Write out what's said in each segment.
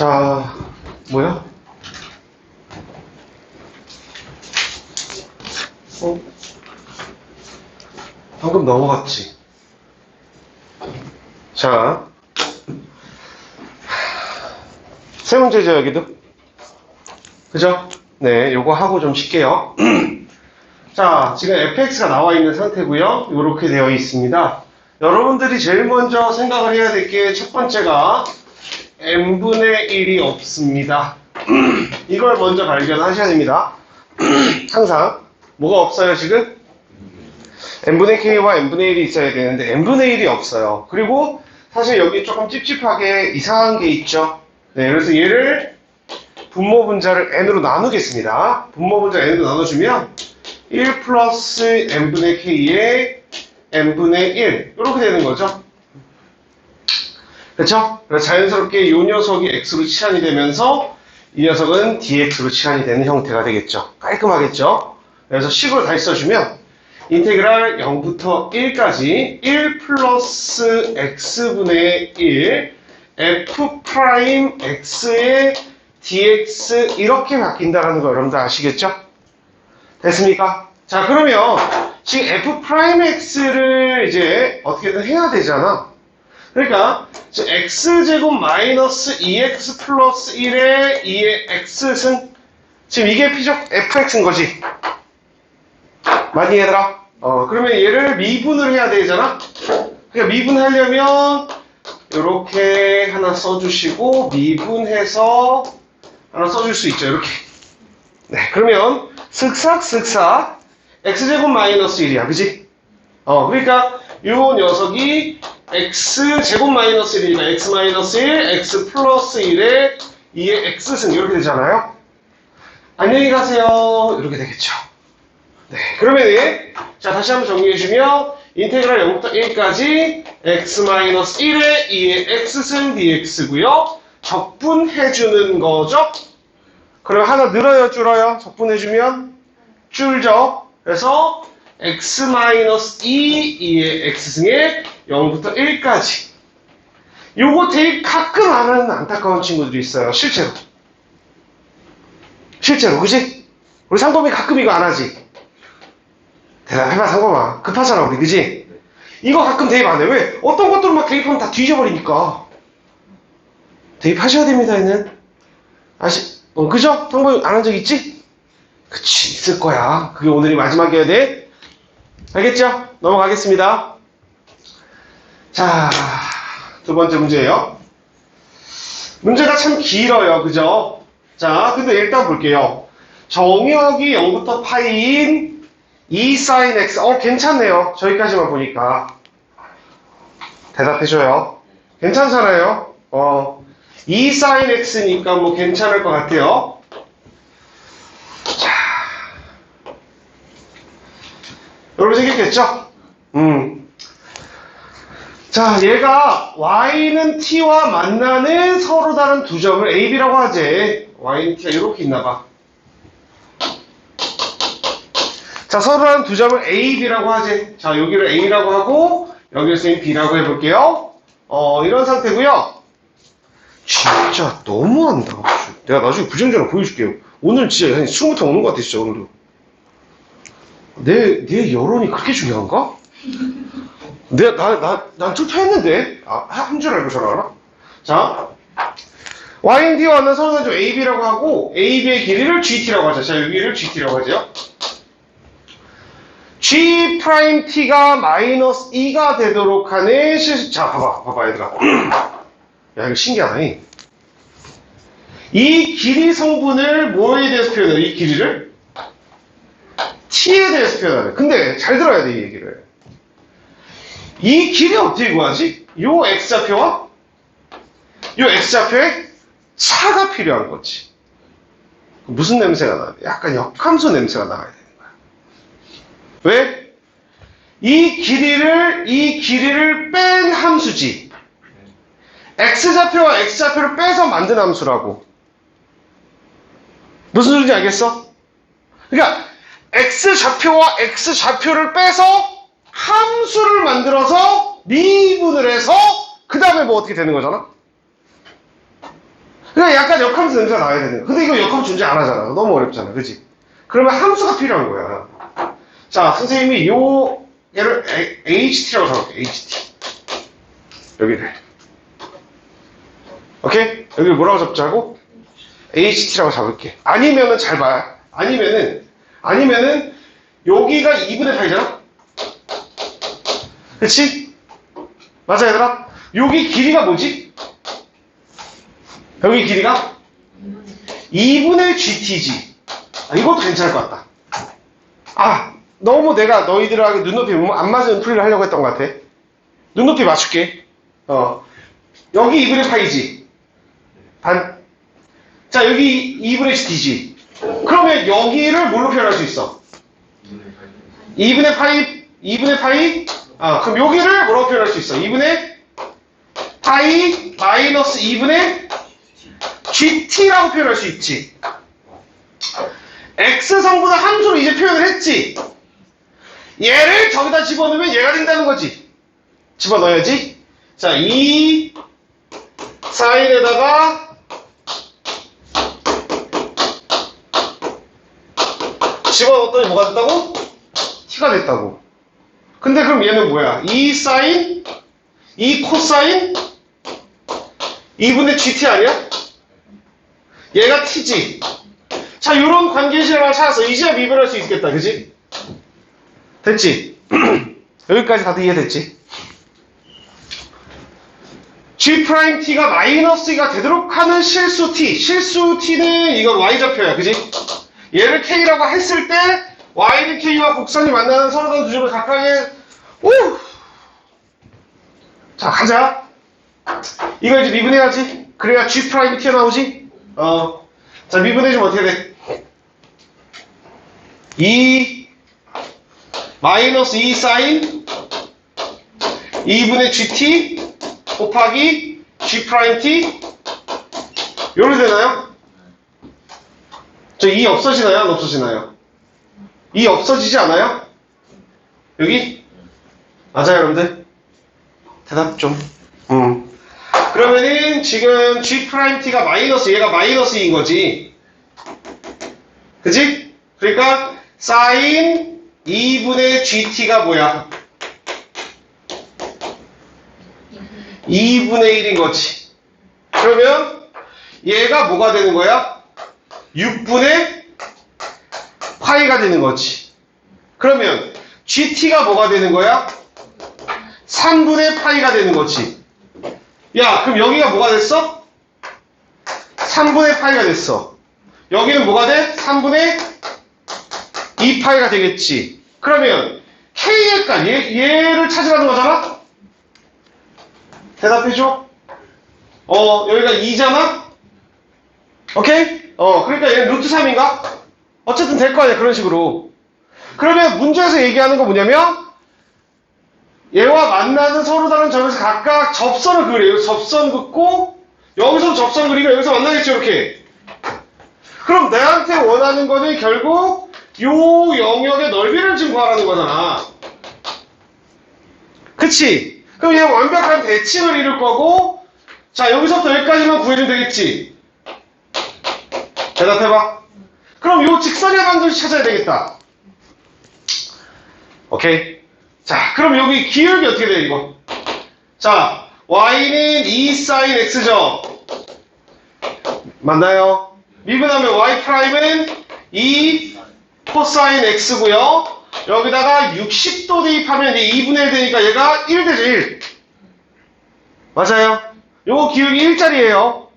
자, 뭐야? 어? 방금 넘어갔지. 자, 세 문제죠, 여기도. 그죠? 네, 요거 하고 좀 쉴게요. 자, 지금 fx가 나와 있는 상태고요. 이렇게 되어 있습니다. 여러분들이 제일 먼저 생각을 해야 될 게 첫 번째가 n분의 1이 없습니다. 이걸 먼저 발견하셔야 됩니다. 항상 뭐가 없어요 지금? n분의 k와 n분의 1이 있어야 되는데 n분의 1이 없어요. 그리고 사실 여기 조금 찝찝하게 이상한 게 있죠. 네, 그래서 얘를 분모 분자를 n으로 나누겠습니다. 분모 분자 n으로 나눠주면 1 플러스 n분의 k에 n분의 1 이렇게 되는 거죠. 그렇죠? 자연스럽게 이 녀석이 x로 치환이 되면서 이 녀석은 dx로 치환이 되는 형태가 되겠죠. 깔끔하겠죠? 그래서 식으로 다시 써주면 인테그랄 0부터 1까지 1 플러스 x분의 1 f 프라임 x의 dx 이렇게 바뀐다는 거 여러분들 아시겠죠? 됐습니까? 자 그러면 지금 f 프라임 x를 이제 어떻게든 해야 되잖아. 그러니까 저 x제곱 마이너스 2x 플러스 1의 2의 x승 지금 이게 피적 fx인 거지. 맞니 얘들아? 어 그러면 얘를 미분을 해야 되잖아. 그러니까 미분하려면 이렇게 하나 써주시고 미분해서 하나 써줄 수 있죠. 이렇게. 네 그러면 슥싹 x제곱 마이너스 1이야. 그지? 어 그러니까 요 녀석이 x 제곱 마이너스 1이니까 x 마이너스 1, x 플러스 1에 2의 x승 이렇게 되잖아요. 안녕히 가세요. 이렇게 되겠죠. 네, 그러면 자 다시 한번 정리해 주면 인테그랄 0부터 1까지 x 마이너스 1에 2의 x승 dx고요. 적분해 주는 거죠. 그럼 하나 늘어요, 줄어요? 적분해 주면 줄죠. 그래서 x 마이너스 2, 2의 x승에 0부터 1까지. 요거 되게 가끔 안 하는 안타까운 친구들이 있어요. 실제로. 실제로, 그지? 우리 상범이 가끔 이거 안 하지? 대답해봐, 상범아. 급하잖아, 우리, 그지? 이거 가끔 대입 안 해. 왜? 어떤 것들은 막 대입하면 다 뒤져버리니까. 대입하셔야 됩니다, 얘는. 아시, 어, 그죠? 상범이 안 한 적 있지? 그치, 있을 거야. 그게 오늘이 마지막이어야 돼. 알겠죠? 넘어가겠습니다. 자, 두 번째 문제예요. 문제가 참 길어요. 그죠? 자, 근데 일단 볼게요. 정역이 0부터 파이인 2 sin x. 어, 괜찮네요. 저기까지만 보니까. 대답해줘요. 괜찮잖아요. 어, 2 sin x니까 뭐 괜찮을 것 같아요. 자, 여러분 생겼겠죠? 음. 자, 얘가 y는 t와 만나는 서로 다른 두 점을 a, b라고 하지. y는 t가 이렇게 있나봐. 자, 서로 다른 두 점을 a, b라고 하지. 자, 여기를 a라고 하고 여기를 쌤 b라고 해볼게요. 어, 이런 상태고요. 진짜 너무한다. 내가 나중에 부정전을 보여줄게요. 오늘 진짜 한 20번 오는 것 같아, 진짜 오늘도. 내, 내 여론이 그렇게 중요한가? 내가, 나, 나, 난 투표했는데? 아, 한 줄 알고 전화하나? 자. YND와는 서로 다른 AB라고 하고, AB의 길이를 GT라고 하죠. 자, 여기를 GT라고 하죠. G 프라임 T가 마이너스 2가 되도록 하는 실, 자, 봐봐, 봐봐, 얘들아. 야, 이거 신기하다, 이. 이 길이 성분을 뭐에 대해서 표현해? 이 길이를? t에 대해서 표현하래. 근데 잘 들어야 돼, 이 얘기를. 이 길이 어떻게 구하지? 요 x좌표와 요 x좌표에 차가 필요한 거지. 무슨 냄새가 돼? 약간 역함수 냄새가 나야 되는 거야. 왜? 이 길이를, 이 길이를 뺀 함수지. x좌표와 x좌표를 빼서 만든 함수라고. 무슨 소리인지 알겠어? 그러니까 x좌표와 x좌표를 빼서 함수를 만들어서 미분을 해서 그 다음에 뭐 어떻게 되는 거잖아? 그냥 약간 역함수 냄새가 나야 되는 거야. 근데 이거 역함수 존재 안 하잖아. 너무 어렵잖아. 그지? 그러면 함수가 필요한 거야. 자, 선생님이 요, 얘를 HT라고 적을게. HT. 여기를. 오케이? 여기 뭐라고 적자고? HT라고 잡을게. 아니면은 잘 봐. 아니면은, 아니면은, 여기가 2분의 8이잖아? 그치? 맞아, 얘들아? 여기 길이가 뭐지? 여기 길이가 2분의 GT지. 아, 이것도 괜찮을 것 같다. 아, 너무 내가 너희들하고 눈높이 안 맞은 풀이를 하려고 했던 것 같아. 눈높이 맞출게. 어. 여기 2분의 파이지. 반. 자, 여기 2분의 GT지. 그러면 여기를 뭘로 표현할 수 있어? 2분의 파이, 2분의 파이? 아, 그럼 여기를 뭐라고 표현할 수 있어? 2분의 파이 마이너스 2분의 GT라고 표현할 수 있지. X 성분을 함수로 이제 표현을 했지. 얘를 저기다 집어넣으면 얘가 된다는 거지. 집어넣어야지. 자, 이 사인에다가 집어넣었더니 뭐가 됐다고? t가 됐다고. 근데 그럼 얘는 뭐야? 이 사인, 이 코사인, 2분의 gt 아니야? 얘가 t지. 자, 요런 관계식을 찾아서 이제야 미분할 수 있겠다. 그지? 됐지? 여기까지 다들 이해됐지? G'T가 마이너스 2가 되도록 하는 실수 T. 실수 T는 이건 Y좌표야. 그지? 얘를 K라고 했을 때 Y는 K와 곡선이 만나는 서로 다른 두 점을 각각의 오! 자, 가자. 이거 이제 미분해야지. 그래야 G' 튀어나오지? 어. 자, 미분해주면 어떻게 돼? 2 마이너스 2 사인 2분의 GT 곱하기 G'T 요렇게 되나요? 저 2 없어지나요? 안 없어지나요? 2 없어지지 않아요? 여기? 맞아요, 여러분들? 대답 좀. 음. 그러면은 지금 G'T가 마이너스 얘가 마이너스 인 거지. 그지? 그러니까 사인 2분의 GT가 뭐야? 2분의 1인 거지. 그러면 얘가 뭐가 되는 거야? 6분의 파이가 되는 거지. 그러면 GT가 뭐가 되는 거야? 3분의 파이가 되는 거지. 야, 그럼 여기가 뭐가 됐어? 3분의 파이가 됐어. 여기는 뭐가 돼? 3분의 2파이가 되겠지. 그러면 K의 값, 얘, 얘를 찾으라는 거잖아? 대답해줘. 어, 여기가 2잖아? 오케이? 어, 그러니까 얘는 루트 3인가? 어쨌든 될 거 아니야, 그런 식으로. 그러면 문제에서 얘기하는 건 뭐냐면, 얘와 만나는 서로 다른 점에서 각각 접선을 그려요. 접선 긋고, 여기서 접선 그리고 여기서 만나겠죠, 이렇게. 그럼 내한테 원하는 거는 결국 요 영역의 넓이를 지금 구하라는 거잖아. 그치? 그럼 얘 완벽한 대칭을 이룰 거고, 자, 여기서부터 여기까지만 구해주면 되겠지? 대답해봐. 그럼 요 직선의 방정식 찾아야 되겠다. 오케이. 자, 그럼 여기 기울기 어떻게 돼, 이거? 자, y는 2 sin x죠? 맞나요? 미분하면 y 프라임은 2 코사인 x고요. 여기다가 60도 대입하면 이제 2분의 1 되니까 얘가 1 되죠, 1. 맞아요. 요거 기울기 1짜리예요.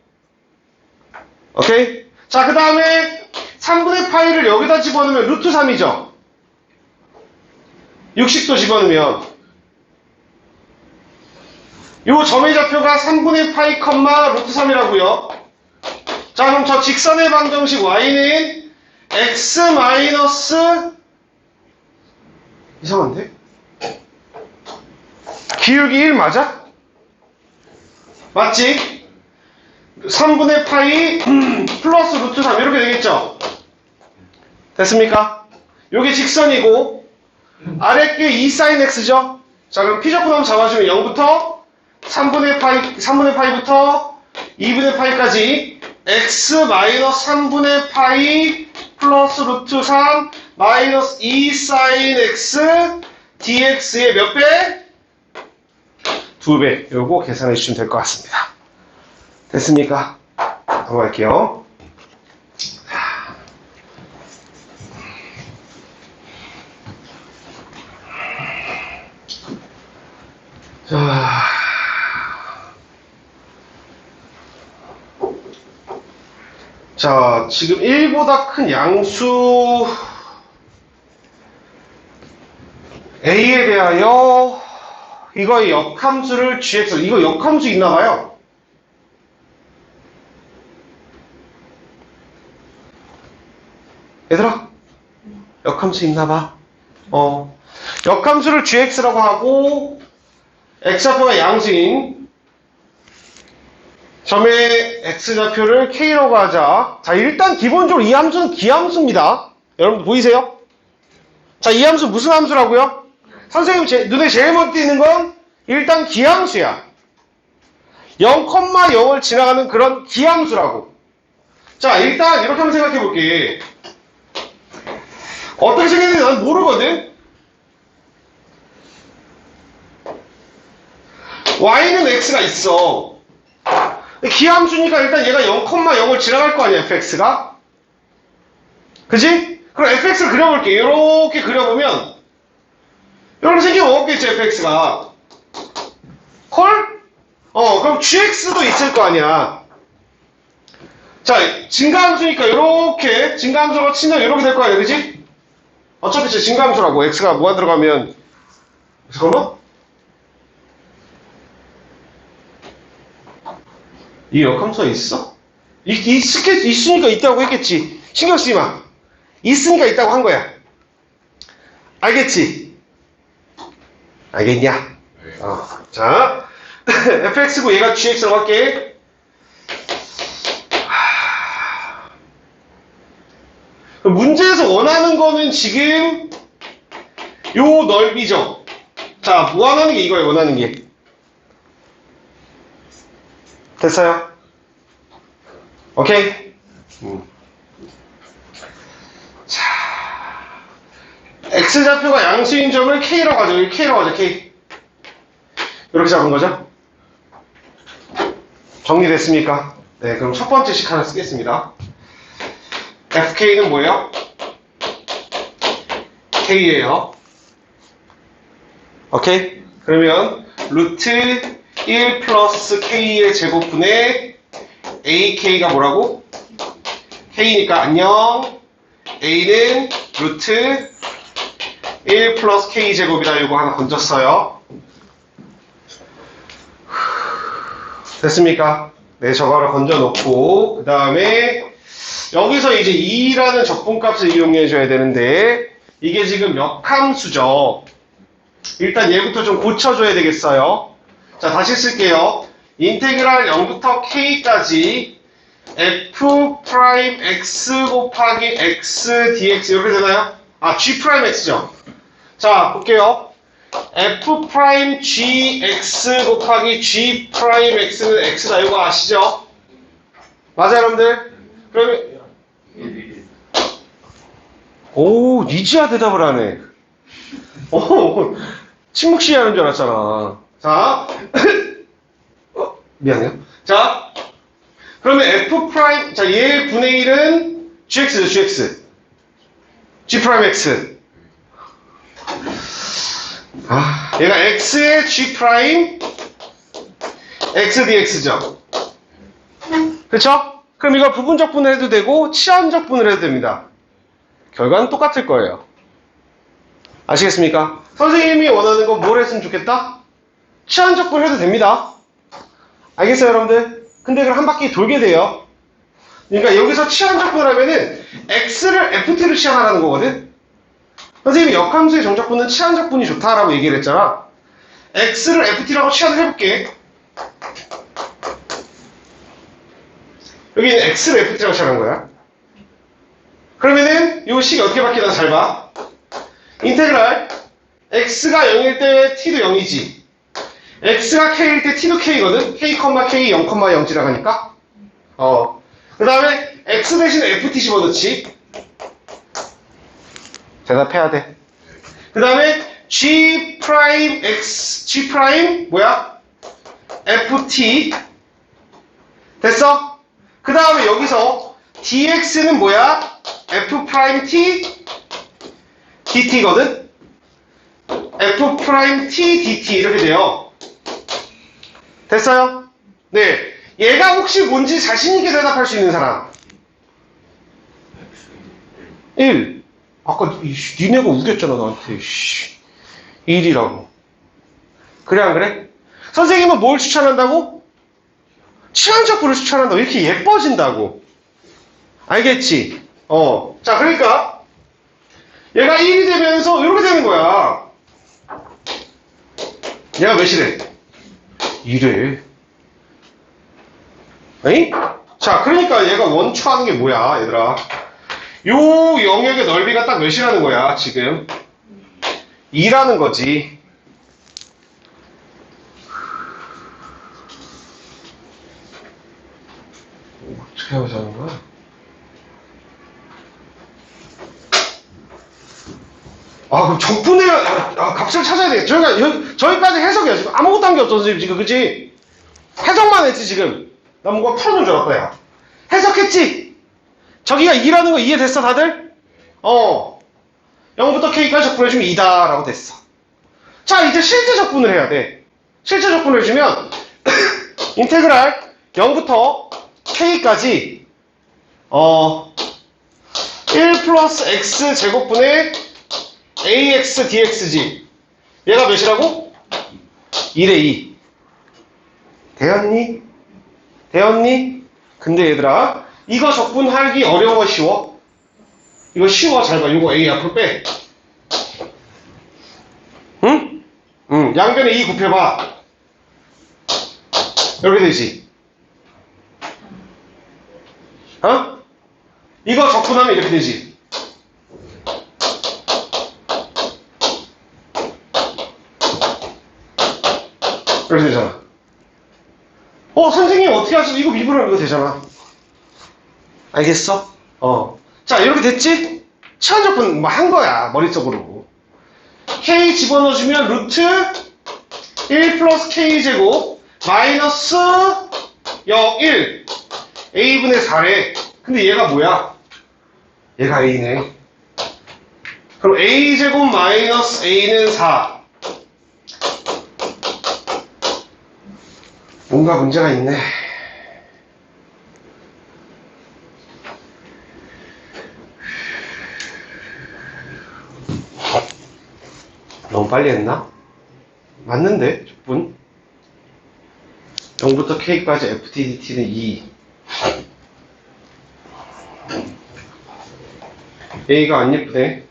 오케이? 자, 그 다음에 3분의 파이를 여기다 집어넣으면 루트 3이죠. 60도 집어넣으면 요 점의 좌표가 3분의 파이 컴마 루트 3이라고요. 자, 그럼 저 직선의 방정식 y는 x 마이너스 이상한데? 기울기 1 맞아? 맞지? 3분의 파이 플러스 루트 3 이렇게 되겠죠? 됐습니까? 요게 직선이고 아랫게 2 sin x죠? 자 그럼 피적분 한번 잡아주면 0부터 3분의 파이 3분의 파이부터 2분의 파이까지 x 마이너스 3분의 파이 플러스 루트 3 마이너스 2 사인 x dx의 몇 배? 두 배. 요거 계산해 주시면 될 것 같습니다. 됐습니까? 넘어갈게요. 자. 자, 지금 1보다 큰 양수 A에 대하여 이거의 역함수를 GX, 이거 역함수 있나 봐요. 얘들아, 역함수 있나 봐. 어. 역함수를 GX라고 하고, X좌표가 양수인 점의 X좌표를 K라고 하자. 자, 일단 기본적으로 이 함수는 기함수입니다. 여러분 보이세요? 자, 이 함수 무슨 함수라고요? 선생님 제- 눈에 제일 먼저 띄는 건 일단 기함수야. 0,0을 지나가는 그런 기함수라고. 자, 일단 이렇게 한번 생각해 볼게. 어떻게 생겼는지 난 모르거든? y는 x가 있어. 기함수니까 일단 얘가 0,0을 지나갈 거 아니야, fx가? 그지? 그럼 fx를 그려볼게. 이렇게 그려보면 이렇게 생기면 없겠지, fx가. 콜? 어, 그럼 gx도 있을 거 아니야. 자, 증가함수니까 이렇게 증가함수로 치면 이렇게 될 거 아니야, 그지? 어차피 제 증가함수라고 x가 뭐가 들어가면 잠깐만. 이 역함수가 있어? 있, 있, 있으니까 있다고 했겠지. 신경 쓰지 마. 있으니까 있다고 한 거야. 알겠지? 알겠냐? 어. 자, fx고 얘가 gx라고 할게. 하... 문제에서 원하는 거는 지금 요 넓이죠. 자, 무한하는 게 이거예요, 원하는 게. 됐어요? 오케이? 음. 자, x좌표가 양수인 점을 k라고 하죠. k라고 하죠, k. 이렇게 잡은 거죠? 정리됐습니까? 네, 그럼 첫 번째 식 하나 쓰겠습니다. fk는 뭐예요? k예요. 오케이? 그러면 루트 1 플러스 k의 제곱분의 ak가 뭐라고? k니까 안녕. a는 루트 1 플러스 k 제곱이다. 이거 하나 건졌어요. 됐습니까? 네, 저거를 건져놓고 그 다음에 여기서 이제 2라는 적분값을 이용해 줘야 되는데 이게 지금 역함수죠. 일단 얘부터 좀 고쳐줘야 되겠어요. 자, 다시 쓸게요. 인테그랄 0부터 k까지 f 프라임 x 곱하기 x dx 이렇게 되나요? 아, g 프라임 x죠. 자, 볼게요. f 프라임 gx 곱하기 g 프라임 x는 x다. 이거 아시죠? 맞아요, 여러분들? 그러면 오, 니지야 대답을 하네. 오, 침묵 시위 하는 줄 알았잖아. 자, 어, 미안해요. 자, 그러면 f 프라임, 자, 얘 분의 1은 gx죠, gx. g 프라임 x. 아, 얘가 x의 g 프라임 x dx죠. 그쵸? 그럼 이걸 부분적 분을 해도 되고, 치환적 분을 해도 됩니다. 결과는 똑같을 거예요. 아시겠습니까? 선생님이 원하는 건 뭘 했으면 좋겠다? 치환적 분을 해도 됩니다. 알겠어요, 여러분들? 근데 그럼 한 바퀴 돌게 돼요. 그러니까 여기서 치환적 분을 하면은 x를 ft로 치환하라는 거거든? 선생님이 역함수의 정적분은 치환적 분이 좋다라고 얘기를 했잖아. x를 ft라고 치환을 해볼게. 여기는 x를 ft라고 치환한 거야. 그러면은 이 식이 어떻게 바뀌나 잘 봐. 인테그랄 x가 0일 때 t도 0이지. X가 k일 때 t도 k거든. k, k 0,0 지나가니까. 어. 그 다음에 x 대신 ft 집어넣지. 대답해야 돼. 그 다음에 g 프라임 x, g 프라임 뭐야? ft 됐어? 그 다음에 여기서 dx는 뭐야? f 프라임 t dt거든? f 프라임 t dt 이렇게 돼요. 됐어요? 네. 얘가 혹시 뭔지 자신있게 대답할 수 있는 사람? 1. 아까 니네가 우겼잖아, 나한테. 씨. 1이라고. 그래, 안 그래? 선생님은 뭘 추천한다고? 치안적부를 추천한다고. 이렇게 예뻐진다고. 알겠지? 어. 자, 그러니까. 얘가 1이 되면서 이렇게 되는 거야. 얘가 몇이래? 2래. 에이? 자, 그러니까 얘가 원초하는 게 뭐야, 얘들아. 요 영역의 넓이가 딱 몇이라는 거야, 지금. 2라는 거지. 어떻게 하자는 거야? 아, 그럼 적분의 아, 아, 값을 찾아야 돼. 저희가, 여, 저희까지 해석이야. 지금 아무것도 한 게 없어, 선생님. 지금, 그치? 해석만 했지, 지금. 나 뭔가 풀어준 줄 알았다, 야. 해석했지? 저기가 2라는 거 이해됐어, 다들? 어. 0부터 K까지 적분해주면 2다 라고 됐어. 자, 이제 실제 적분을 해야 돼. 실제 적분을 해주면, 인테그랄 0부터 K까지, 어, 1 플러스 X 제곱분의 AX DXG. 얘가 몇이라고? 1에 2. 되었니? 되었니? 근데 얘들아, 이거 적분하기 어려워, 쉬워? 이거 쉬워, 잘 봐. 이거 A 앞으로 빼. 응? 응. 양변에 2 곱해봐. 이렇게 되지. 어? 이거 적분하면 이렇게 되지. 이렇게 되잖아. 어, 선생님 어떻게 하셔? 이거 미분하면 이거 되잖아. 알겠어? 어. 자, 이렇게 됐지? 치환적분 뭐한 거야, 머릿속으로. k 집어넣어주면 루트 1 플러스 k 제곱 마이너스 0, 1 a분의 4래. 근데 얘가 뭐야? 얘가 a네. 그럼 a 제곱 마이너스 a는 4. 뭔가 문제가 있네. 너무 빨리 했나? 맞는데, 적분? 0부터 K까지 FTDT는 2. A가 안 예쁘네.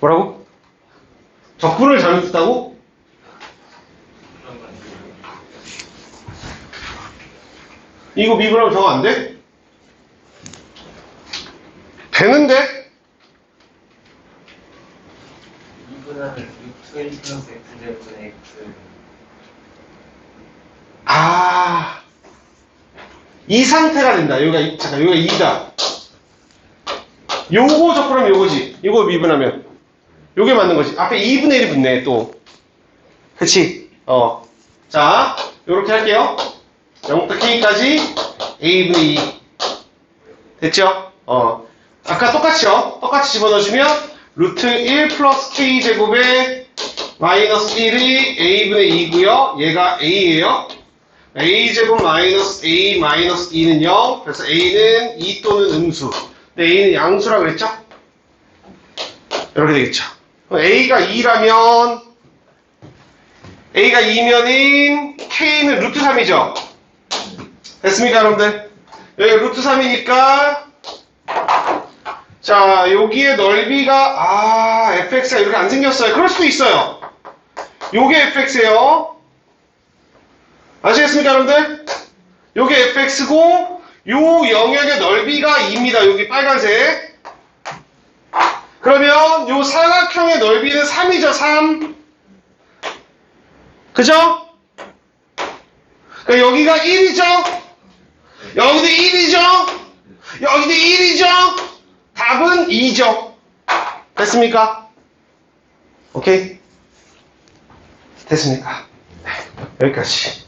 뭐라고? 적분을 잘못했다고? 이거 미분하면 저거 안 돼? 되는데? 이분은 루트 1 플러스 x 아, 이 상태가 된다. 여기가, 이- 잠깐, 여기가 2다. 요거 적분하면 요거지. 요거 미분하면. 요게 맞는 거지. 앞에 2분의 1이 붙네, 또. 그치? 어. 자, 요렇게 할게요. 0부터 K까지 A분의 2. 됐죠? 어. 아까 똑같이요. 똑같이 집어넣어주면, 루트 1 플러스 K제곱에 마이너스 1이 A분의 2고요 얘가 A예요. a제곱 마이너스 a 마이너스 2는 0. 그래서 a는 2 또는 음수. 근데 a는 양수라고 그랬죠? 이렇게 되겠죠. A가 2라면 a가 2면인 k는 루트 3이죠? 됐습니까 여러분들? 여기 루트 3이니까 자 여기에 넓이가 아 fx가 이렇게 안 생겼어요. 그럴 수도 있어요. 요게 fx예요. 아시겠습니까, 여러분들? 요게 fx고, 요 영역의 넓이가 2입니다. 여기 빨간색. 그러면 요 사각형의 넓이는 3이죠, 3. 그죠? 그러니까 여기가 1이죠? 여기도 1이죠? 여기도 1이죠? 답은 2죠. 됐습니까? 오케이? 됐습니까? 네, 여기까지.